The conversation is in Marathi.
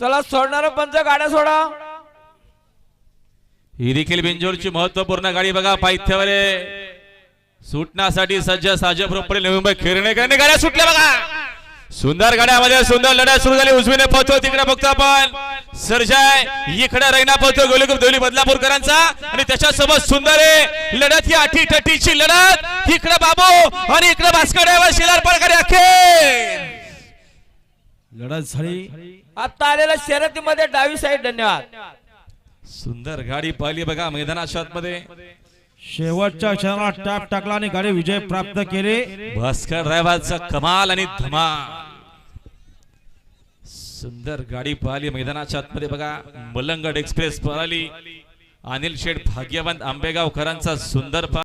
चला सोडणार पंच गाड्या सोडा. ही देखील बिंजोरची महत्त्वपूर्ण गाडी बघा पायथ्यावाले सुटण्यासाठी सज्ज साजे बरोबर नवी मुंबई खेळणेकरांनी गाड्या सुटल्या बघा. सुंदर गाड्यामध्ये सुंदर लढाई सुरू झाली उजवीने पोहतो तिकडे बघतो आपण सर्जाय इकडे रैना पोहतो गोलीकुप देवली बदलापूरकरांचा. आणि त्याच्यासोबत सुंदर आहे लढत ही अटी टटीची लढत. इकडे बाबू आणि इकडे भास्कर ड्रायव्हर शिलार पडकडे अखेर. लढत झाली. आता आलेल्या शर्यतीमध्ये डावी साईड धन्यवाद. सुंदर गाडी पाहिली बघा मैदानाच्या आतमध्ये शेवटच्या क्षणाला टॅप टाकला आणि गाडी विजय प्राप्त केले. भास्कर ड्रायव्हरचा कमाल आणि धमाल. सुंदर गाडी पळाली मैदानाच्या आतमध्ये बघा. मलंगड एक्सप्रेस पळाली. अनिल शेठ भाग्यवंत आंबेगावकरांचा सुंदर